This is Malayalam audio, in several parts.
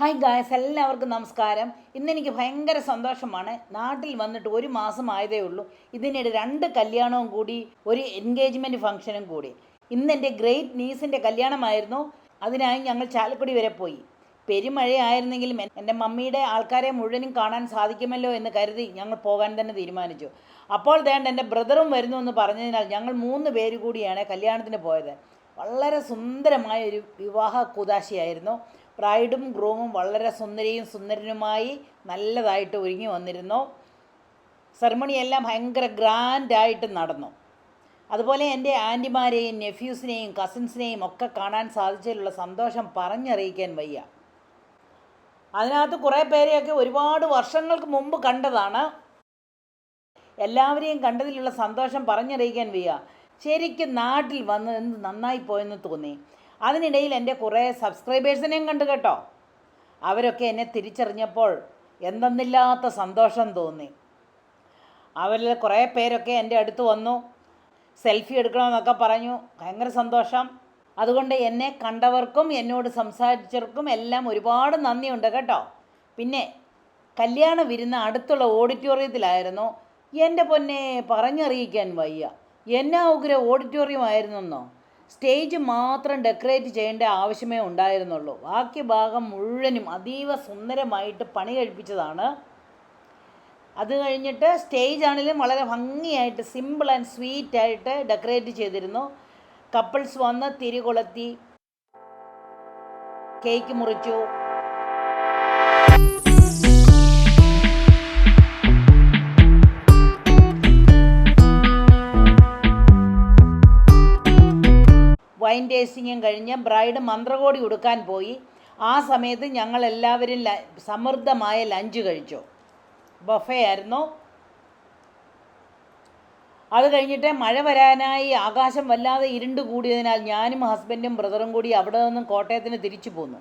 ഹായ് ഗായസ് എല്ലാവർക്കും നമസ്കാരം. ഇന്ന് എനിക്ക് ഭയങ്കര സന്തോഷമാണ്. നാട്ടിൽ വന്നിട്ട് ഒരു മാസം ആയതേ ഉള്ളൂ. ഇതിനിടെ രണ്ട് കല്യാണവും കൂടി ഒരു എൻഗേജ്മെന്റ് ഫംഗ്ഷനും കൂടി. ഇന്ന് എന്റെ ഗ്രേറ്റ് നീസിന്റെ കല്യാണമായിരുന്നു. അതിനായി ഞങ്ങൾ ചാലക്കുടി വരെ പോയി. പെരുമഴയായിരുന്നെങ്കിലും എൻ- എന്റെ മമ്മിയുടെ ആൾക്കാരെ മുഴുവനും കാണാൻ സാധിക്കുമല്ലോ എന്ന് കരുതി ഞങ്ങൾ പോകാൻ തന്നെ തീരുമാനിച്ചു. അപ്പോൾ തേണ്ട എന്റെ ബ്രദറും വരുന്നു എന്ന് പറഞ്ഞതിനാൽ ഞങ്ങൾ മൂന്ന് പേര് കൂടിയാണ് കല്യാണത്തിന് പോയത്. വളരെ സുന്ദരമായ ഒരു വിവാഹ കുതാശയായിരുന്നു ബ്രൈഡും ഗ്രൂമും വളരെ സുന്ദരിയും സുന്ദരനുമായി നല്ലതായിട്ട് ഒരുങ്ങി വന്നിരുന്നു. സെറമണിയെല്ലാം ഭയങ്കര ഗ്രാൻഡായിട്ട് നടന്നു. അതുപോലെ എന്റെ ആന്റിമാരെയും നെഫ്യൂസിനെയും കസിൻസിനെയും ഒക്കെ കാണാൻ സാധിച്ചതിലുള്ള സന്തോഷം പറഞ്ഞറിയിക്കാൻ വയ്യ. അതിനകത്ത് കുറേ പേരെയൊക്കെ ഒരുപാട് വർഷങ്ങൾക്ക് മുമ്പ് കണ്ടതാണ്. എല്ലാവരെയും കണ്ടതിലുള്ള സന്തോഷം പറഞ്ഞറിയിക്കാൻ വയ്യ. ശരിക്കും നാട്ടിൽ വന്ന് എന്ത് നന്നായി പോയെന്ന് തോന്നി. അതിനിടയിൽ എന്റെ കുറേ സബ്സ്ക്രൈബേഴ്സിനെയും കണ്ടു കേട്ടോ. അവരൊക്കെ എന്നെ തിരിച്ചറിഞ്ഞപ്പോൾ എന്തെന്നില്ലാത്ത സന്തോഷം തോന്നി. അവരിൽ കുറേ പേരൊക്കെ എന്റെ അടുത്ത് വന്നു സെൽഫി എടുക്കണമെന്നൊക്കെ പറഞ്ഞു. ഭയങ്കര സന്തോഷം. അതുകൊണ്ട് എന്നെ കണ്ടവർക്കും എന്നോട് സംസാരിച്ചവർക്കും എല്ലാം ഒരുപാട് നന്ദിയുണ്ട് കേട്ടോ. പിന്നെ കല്യാണം വിരുന്ന് അടുത്തുള്ള ഓഡിറ്റോറിയത്തിലായിരുന്നു. എന്റെ പൊന്നെ പറഞ്ഞറിയിക്കാൻ വയ്യ. എന്നാ ഉഗ്ര ഓഡിറ്റോറിയം ആയിരുന്നെന്നോ സ്റ്റേജ് മാത്രം ഡെക്കറേറ്റ് ചെയ്യേണ്ട ആവശ്യമേ ഉണ്ടായിരുന്നുള്ളൂ. ബാക്കി ഭാഗം മുഴുവനും അതീവ സുന്ദരമായിട്ട് പണി കഴിപ്പിച്ചതാണ്. അത് കഴിഞ്ഞിട്ട് സ്റ്റേജ് ആണെങ്കിലും വളരെ ഭംഗിയായിട്ട് സിമ്പിൾ ആൻഡ് സ്വീറ്റ് ആയിട്ട് ഡെക്കറേറ്റ് ചെയ്തിരുന്നു. കപ്പിൾസ് വന്ന് തിരി കൊളുത്തി കേക്ക് മുറിച്ചു. വൈൻ ടേസ്റ്റിങ്ങും കഴിഞ്ഞ് ബ്രൈഡ് മന്ത്രകോടി ഉടുക്കാൻ പോയി. ആ സമയത്ത് ഞങ്ങളെല്ലാവരും ല- സമൃദ്ധമായ ലഞ്ച് കഴിച്ചു. ബഫേ ആയിരുന്നു. അത് കഴിഞ്ഞിട്ട് മഴ വരാനായി ആകാശം വല്ലാതെ ഇരുണ്ട് കൂടിയതിനാൽ ഞാനും ഹസ്ബൻഡും ബ്രദറും കൂടി അവിടെ നിന്നും കോട്ടയത്തിന് തിരിച്ചു പോന്നു.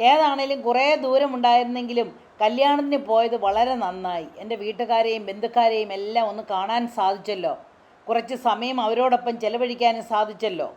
ഏതാണേലും കുറേ ദൂരമുണ്ടായിരുന്നെങ്കിലും കല്യാണത്തിന് പോയത് വളരെ നന്നായി. എന്റെ വീട്ടുകാരെയും ബന്ധുക്കാരെയും എല്ലാം ഒന്ന് കാണാൻ സാധിച്ചല്ലോ. കുറച്ച് സമയം അവരോടൊപ്പം ചെലവഴിക്കാനും സാധിച്ചല്ലോ.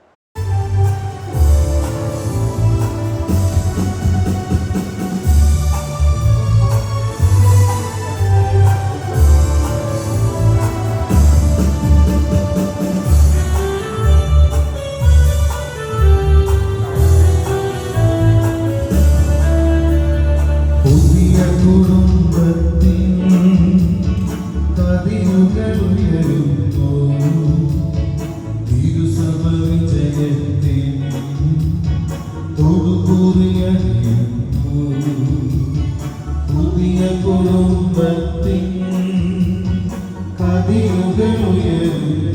പുതിയ കുടുംബത്തിൻ കതിയുകൾ ഉയരുന്നു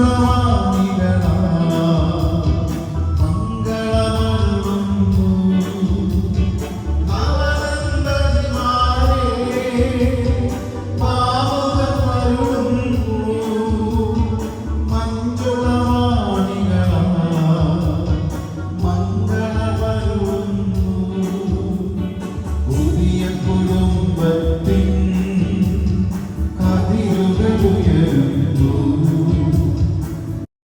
Allah.